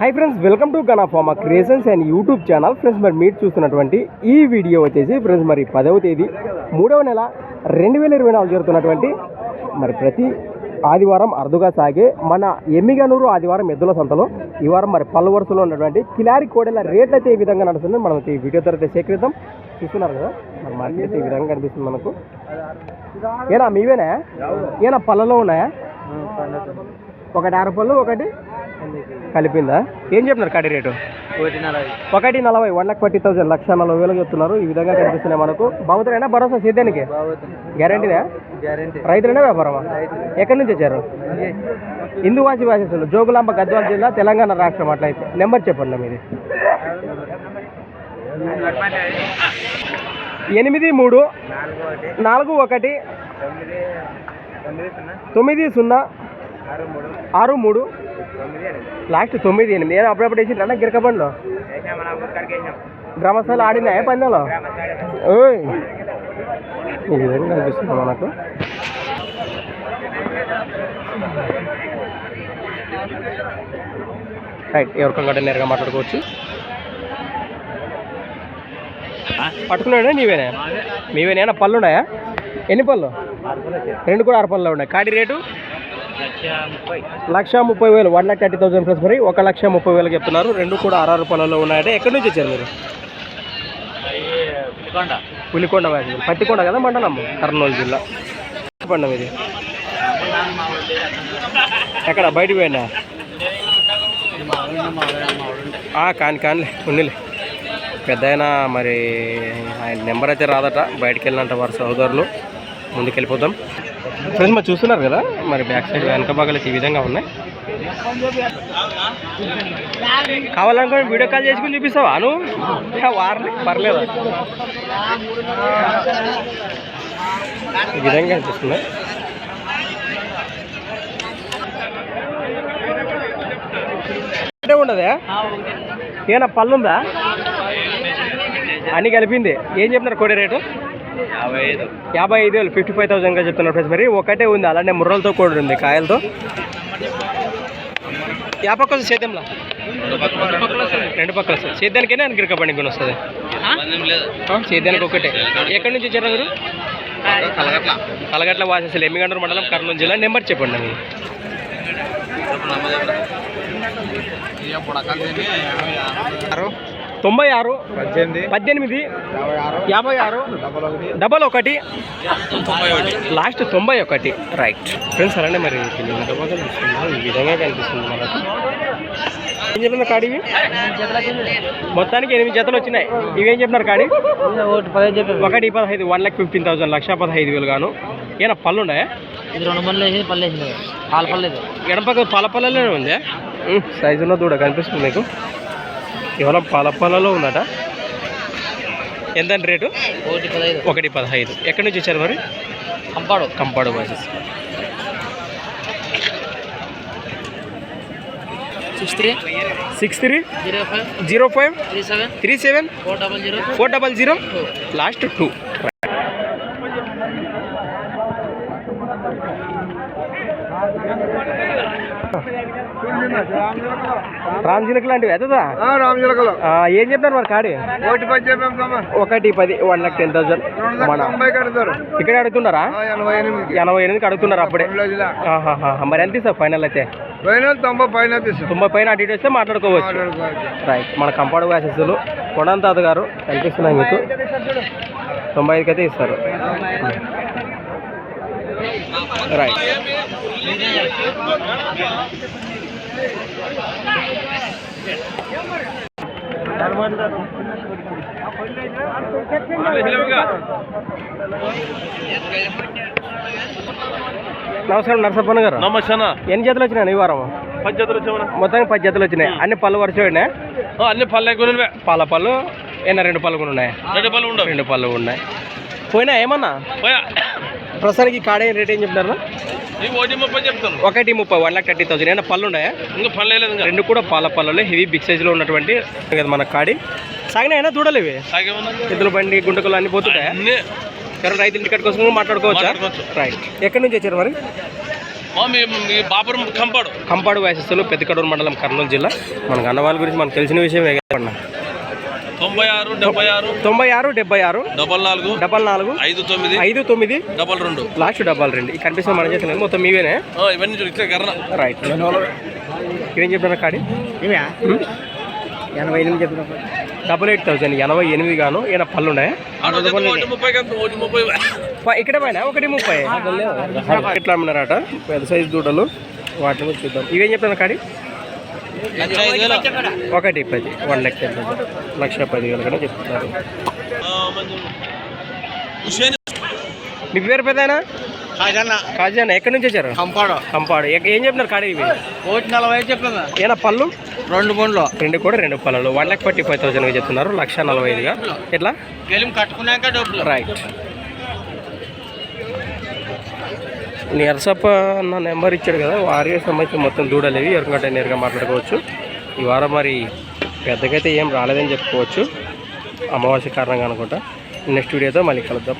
Hi friends welcome to Gana pharma creations and YouTube channel friends మరి మీరు చూస్తున్నటువంటి ఈ వీడియో వచ్చేసి ఫ్రెండ్స్ మరి పదవ తేదీ మూడవ నెల రెండు వేల ఇరవై నాలుగు జరుగుతున్నటువంటి మరి ప్రతి ఆదివారం అరుదుగా సాగే మన ఎమ్మిగనూరు ఆదివారం ఎద్దుల సంతలో ఈ వారం మరి పలు వరుసలో ఉన్నటువంటి కిలారి కోడెల రేట్లు అయితే ఈ విధంగా నడుస్తుంది. మనం ఈ వీడియో తర్వాత సేకరిద్దాం. చూస్తున్నారు కదా? మన మార్కెట్ అయితే ఈ విధంగా కనిపిస్తుంది మనకు. ఏనా మీవేనా? ఏనా పళ్ళలో ఉన్నాయా? ఒకటి అర పళ్ళు ఒకటి కలిపిందా? ఏం చెప్తున్నారు కడి రేటు? ఒకటి నలభై. వన్ లాక్ ఫార్టీ థౌసండ్ లక్ష నలభై వేలు చెప్తున్నారు. ఈ విధంగా కనిపిస్తున్నాయి మనకు. బాగుతారైనా భరోసా సిద్ధానికి బాగుంది గ్యారంటీదా గ్యారంటీ రైతులనే వ్యాపారమా? ఎక్కడి నుంచి వచ్చారు? హిందూవాసి వాసేసులు జోగులాంబ గద్వాల జిల్లా తెలంగాణ రాష్ట్రం అట్లయితే. నెంబర్ చెప్పండి మీది. ఎనిమిది మూడు నాలుగు ఒకటి. తొమ్మిది సున్నా. ఆరు మూడు. లాస్ట్ తొమ్మిది ఎనిమిది. నేను అప్పుడప్పుడు వేసాం మన ఊరు కాడికి వేసాం గ్రామస్థాయిలో ఆడినాయా పందెంలో? ఈ విధంగా కనిపిస్తుంది మనకు? రైట్ ఎవరికొకటి నేరుగా మాట్లాడుకోవచ్చు. పట్టుకున్నాడా నీవేనా? మీవేనా పళ్ళు ఉన్నాయా? ఎన్ని పళ్ళు? రెండు కూడా ఆరు పళ్ళు ఉన్నాయి. కాడి రేటు? లక్ష ముప్పై వేలు one lakh thirty thousand plus మరి ఒక లక్ష ముప్పై వేలు చెప్తున్నారు. రెండు కూడా ఆర్ఆర్ పొలంలో ఉన్నాయంటే ఎక్కడి నుంచి వచ్చారు మీరు? పులికొండ పులికొండ వ్యాధి పత్తికొండ కదా మండలం కర్నూలు జిల్లా. పండం ఇది? ఎక్కడ బయటికి పోయినా కాని కానిలే ఉండిలే. పెద్ద మరి ఆయన నెంబర్ అయితే రాదట. బయటకు వెళ్ళినంట వారి సహోదరులు. ముందుకెళ్ళిపోతాం ఫ్రెండ్స్ మరి చూస్తున్నారు కదా? మరి బ్యాక్ సైడ్ వెనక భాగాలు ఈ విధంగా ఉన్నాయి. కావాలనుకోని వీడియో కాల్ చేసుకుని చూపిస్తావా? నువ్వు వారిని? పర్లేదు? ఈ విధంగా అనిపిస్తుంది అంటే ఉండదా? ఏనా పళ్ళుందా అన్ని కలిపింది. ఏం చెప్తున్నారు కోడి రేటు? యాభై ఐదు. వేలు ఫిఫ్టీ ఫైవ్ థౌసండ్గా చెప్తున్నారు ఫ్రెండ్స్ మరి ఒకటే ఉంది అలానే ముర్రలతో కూడా ఉంది కాయలతో. యాపక్క సేద్యంలో రెండు పక్కల వస్తుంది సేద్యానికైనా గిరక పండుగ కొని వస్తుంది సేద్యానికి ఒకటే. ఎక్కడి నుంచి వచ్చారు మీరు? కలగట్ల. కలగట్ల వాసేసలు ఎమ్మిగండూరు మండలం కర్నూలు జిల్లా. నెంబర్ చెప్పండి మీరు ఆరు తొంభై ఆరు పద్దెనిమిది యాభై ఆరు డబల్ ఒకటి. లాస్ట్ తొంభై ఒకటి. రైట్ ఫ్రెండ్స్ అలానే మరి ఈ విధంగా కనిపిస్తుంది మనకు. ఏం చెప్పిన కాడివి మొత్తానికి ఎనిమిది జతలు వచ్చినాయి. ఇవేం చెప్పినారు కాడి? ఒకటి పదిహేను చెప్పాము ఒకటి పదహైదు వన్ లాక్ ఫిఫ్టీన్ థౌసండ్ లక్ష పదహైదు వేలు గాను. ఏనా పళ్ళు ఉన్నాయా? ఇది రెండు మందులు వేసి పళ్ళు వేసింది. పాలు పర్లేదు ఎడం పక్క పాల పళ్ళలోనే ఉంది? సైజు ఉన్న దూడ కనిపిస్తుంది మీకు. కేవలం పాల పళ్ళలో ఉందట. ఎంత రేటు? ఒకటి పదహైదు. ఒకటి పదహైదు. ఎక్కడి నుంచి వచ్చారు మరి? కంపాడు. Kampadu buses six three. Six three? Zero five. Zero five? Three seven. Three seven? Four double zero. Four double zero? Last two. Ram జిలక్ లాంటివి రామజలకలో ఏం చెప్పినారు మరి కాడి? ఒకటి పది చెప్పాము ఒకటి పది వన్ లాక్ టెన్ థౌసండ్ మన ఇక్కడ అడుగుతున్నారా? ఎనభై ఎనిమిది అడుగుతున్నారు అప్పుడే. మరి ఎంత ఇస్తారు ఫైనల్ అయితే? తొంభై పైన తొంభై పైన అటు వస్తే మాట్లాడుకోవచ్చు. రైట్ మన కంపాడు వ్యాసెస్లు కొడంత తాత గారు కనిపిస్తున్నాయి మీకు. తొంభై ఐదుకి అయితే ఇస్తారు. రైట్ నమస్కారం నరసప్పన్న గారు. నమస్కారం. ఎన్ని జతలు వచ్చినాయి ఈ వారం? పంచాయతీలు వచ్చామన్నా మొత్తానికి పది జతలు వచ్చినాయి. అన్ని పళ్ళు వరుస అన్ని పల్లె కొనివే పాల పళ్ళు ఏనా రెండు పళ్ళు కూడా ఉన్నాయి? రెండు పళ్ళు ఉండవు. రెండు పళ్ళు ఉన్నాయి. పోయినా ఏమన్నా? పోయా. ప్రస్తుతానికి కాడే రేట్ ఏం చెప్తున్నారు ఈ ఒకటి ముప్పై చెప్తాను ఒకటి ముప్పై వన్ లాక్ థర్టీ థౌసండ్ ఏమైనా పళ్ళు ఉన్నాయా? ఇంకా పల్లె లేదు రెండు కూడా పాల పళ్ళలో హెవీ బిగ్ సైజులో ఉన్నటువంటి కదా మన కాడి. సాగినాయనా చూడాలి ఇవి? సాగేమన్నా ఎద్దుల బండి గుంటకలు అన్ని పోతుంటాయా? అన్ని. ఎవరైనా రైతుల టికెట్ కోసం మాట్లాడుకోవచ్చా. రైట్ ఎక్కడి నుంచి వచ్చారు మరి? బాపురం కంపాడు. కంపాడు వ్యాసస్తులు పెద్దకడూరు మండలం కర్నూలు జిల్లా. మనకు అన్నవాళ్ళ గురించి మనకు తెలిసిన విషయమే కదా తొంభై ఆరు డెబ్బై ఆరు. తొంభై ఆరు డెబ్బై ఆరు. డబల్ నాలుగు. డబల్ నాలుగు. ఐదు తొమ్మిది. ఐదు తొమ్మిది. డబల్ రెండు. లాస్ట్ డబల్ రెండు. ఈ కనిపిస్తుంది మన చేతులు మొత్తం మీవేనే ఆ, ఇవన్నీ చూడు ఇట్లా కర్ర. రైట్. ఏం చెప్పిన కాడి? ఎనభై ఎనిమిది చెప్పిన డబల్ ఎయిట్ థౌసండ్ ఎనభై ఎనిమిది గాను ఈయన పళ్ళు ఉన్నాయా ఇక్కడ పైన ఒకటి ముప్పై. ఎట్లా అమ్మినారట? పెద్ద సైజు దూడలు. వాటిని చూద్దాం. ఇవేం చెప్పిన కాడి? ఒకటి పది వన్ లక్ష పది లక్ష పది వేలు కూడా చెప్తున్నారు. మీ పేరు పెద్దనా? కాజన్న. కాజానా ఎక్కడి నుంచి వచ్చారు? కంపాడు. కంపాడు. ఏం చెప్పినారు కాడి ఒకటి నలభై చెప్పిన ఏనా పళ్ళు? రెండు గుండ్లు. రెండు కూడా రెండు పళ్ళు వన్ లాక్ ఫార్టీ ఫైవ్ థౌసండ్గా చెప్తున్నారు. లక్ష నలభై ఐదుగా. ఎట్లా? గెలిం కట్టుకున్నాక డబ్బులు. రైట్. నిరసప్ప అన్న నెంబర్ ఇచ్చాడు కదా వారికి సంబంధించి మొత్తం దూడలేవి ఎవరికంటే నేరుగా మాట్లాడుకోవచ్చు. ఈ వారం మరి పెద్దకైతే ఏం రాలేదని చెప్పుకోవచ్చు. అమావాస్య కారణంగా అనుకుంటా. నెక్స్ట్ వీడియోతో మళ్ళీ కలుద్దాం.